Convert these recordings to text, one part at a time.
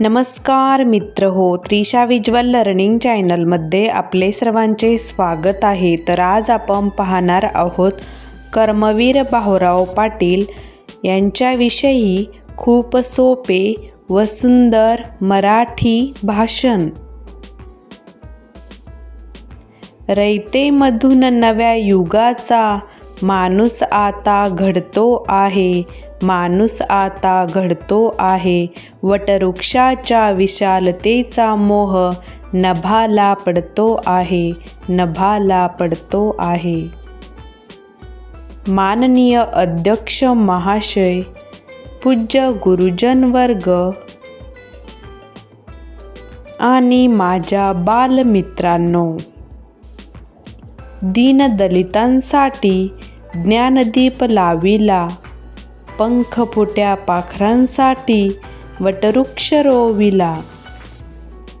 नमस्कार मित्र हो त्रिशा विज्वल लर्निंग चॅनलमध्ये आपले सर्वांचे स्वागत आहे. तर आज आपण पाहणार आहोत कर्मवीर भाऊराव पाटील यांच्याविषयी खूप सोपे व सुंदर मराठी भाषण. रयतेमधून नव्या युगाचा माणूस आता घडतो आहे. माणूस आता घडतो आहे. वटवृक्षाच्या विशालतेचा मोह नभाला पडतो आहे नभाला पडतो आहे. माननीय अध्यक्ष महाशय पूज्य गुरुजन वर्ग आणि माझ्या बालमित्रांनो दीनदलितांसाठी ज्ञानदीप लाविला पंखफुट्या पाखरांसाठी वटवृक्ष रोविला.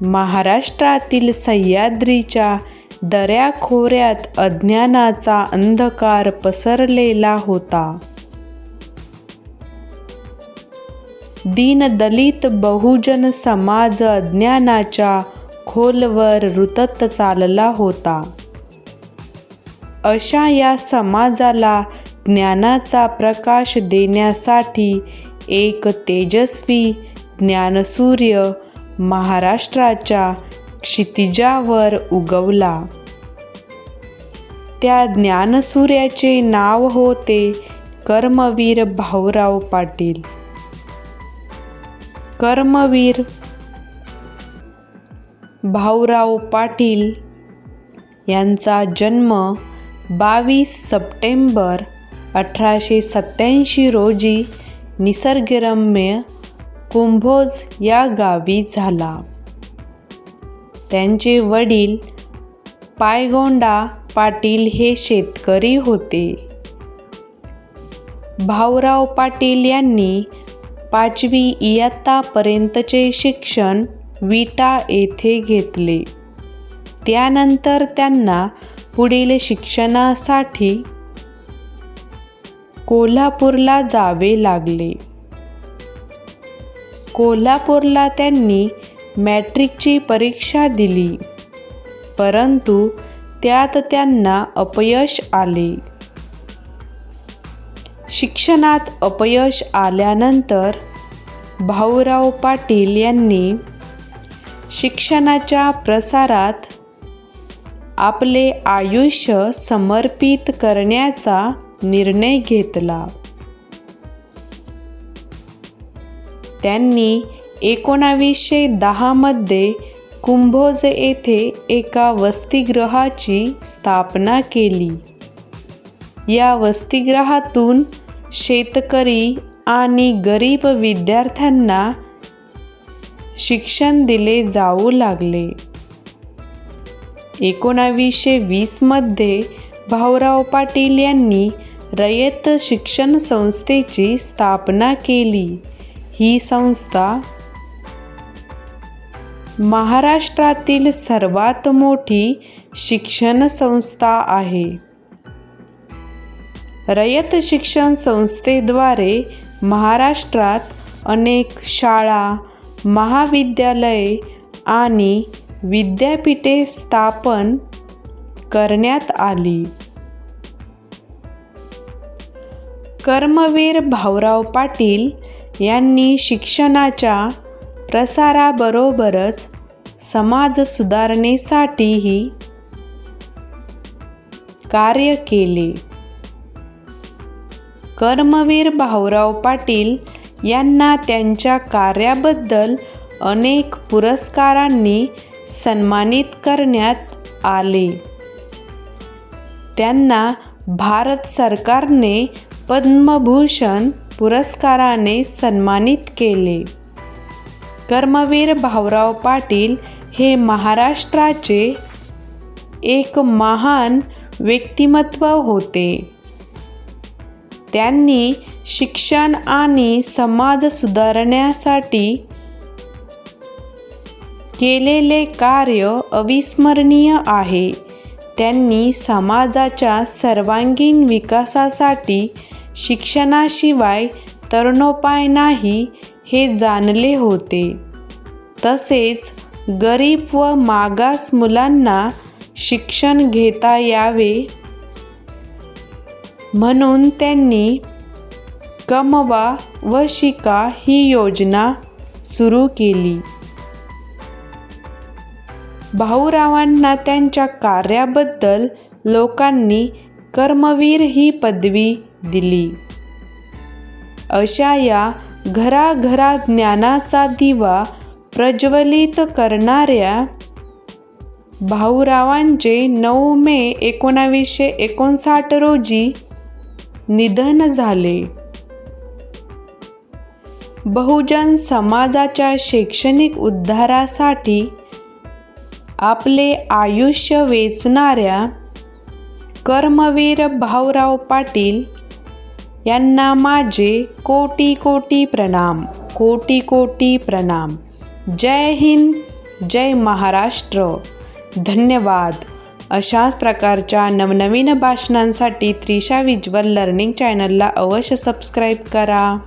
महाराष्ट्रातील सह्याद्रीच्या दऱ्याखोऱ्यात अज्ञानाचा अंधकार पसरलेला होता. दीनदलित बहुजन समाज अज्ञानाच्या खोलवर रुतत चालला होता. अशा या समाजाला ज्ञानाचा प्रकाश देण्यासाठी एक तेजस्वी ज्ञानसूर्य महाराष्ट्राच्या क्षितिजावर उगवला. त्या ज्ञानसूर्याचे नाव होते कर्मवीर भाऊराव पाटील. कर्मवीर भाऊराव पाटील यांचा जन्म बावीस सप्टेंबर अठराशे सत्त्याऐंशी रोजी निसर्गरम्य कुंभोज या गावी झाला. त्यांचे वडील पायगोंडा पाटील हे शेतकरी होते. भाऊराव पाटील यांनी पाचवी इयत्तापर्यंतचे शिक्षण विटा येथे घेतले. त्यानंतर त्यांना पुढील शिक्षणासाठी कोल्हापूरला जावे लागले. कोल्हापूरला त्यांनी मॅट्रिकची परीक्षा दिली. परंतु त्यात त्यांना अपयश आले. शिक्षणात अपयश आल्यानंतर भाऊराव पाटील यांनी शिक्षणाच्या प्रसारात आपले आयुष्य समर्पित करण्याचा निर्णय घेतला. त्यांनी एकोणावीसशे दहामध्ये कुंभोज येथे एका वसतिगृहाची स्थापना केली. या वसतिगृहातून शेतकरी आणि गरीब विद्यार्थ्यांना शिक्षण दिले जाऊ लागले. एकोणावीसशे वीसमध्ये भाऊराव पाटील यांनी रयत शिक्षण संस्थेची स्थापना केली. ही संस्था महाराष्ट्रातील सर्वात मोठी शिक्षण संस्था आहे. रयत शिक्षण संस्थेद्वारे महाराष्ट्रात अनेक शाळा महाविद्यालये आणि विद्यापीठे स्थापन करण्यात आली. कर्मवीर भाऊराव पाटील यांनी शिक्षणाच्या प्रसाराबरोबरच समाज सुधारणेसाठीही कार्य केले. कर्मवीर भाऊराव पाटील यांना त्यांच्या कार्याबद्दल अनेक पुरस्कारांनी सन्मानित करण्यात आले. त्यांना भारत सरकारने पद्मभूषण पुरस्काराने सन्मानित केले. कर्मवीर भाऊराव पाटील हे महाराष्ट्राचे एक महान व्यक्तिमत्व होते. त्यांनी शिक्षण आणि समाज सुधारण्यासाठी केलेले कार्य अविस्मरणीय आहे. त्यांनी समाजाच्या सर्वांगीण विकासासाठी शिक्षणाशिवाय तरुणोपाय नाही हे जाणले होते. तसेच गरीब व मागास मुलांना शिक्षण घेता यावे म्हणून त्यांनी कमवा व शिका ही योजना सुरू केली. भाऊरावांना त्यांच्या कार्याबद्दल लोकांनी कर्मवीर ही पदवी दिली. अशा या घराघरात ज्ञानाचा दिवा प्रज्वलित करणाऱ्या भाऊरावांचे नऊ मे एकोणावीसशे एकोणसाठ रोजी निधन झाले. बहुजन समाजाच्या शैक्षणिक उद्धारासाठी आपले आयुष्य वेचणाऱ्या कर्मवीर भाऊराव पाटील यांना माझे कोटी कोटी प्रणाम कोटी कोटी प्रणाम. जय हिंद जय महाराष्ट्र. धन्यवाद. अशाच प्रकारच्या नवनवीन भाषणांसाठी त्रिशा विज्वल लर्निंग चॅनलला अवश्य सबस्क्राईब करा.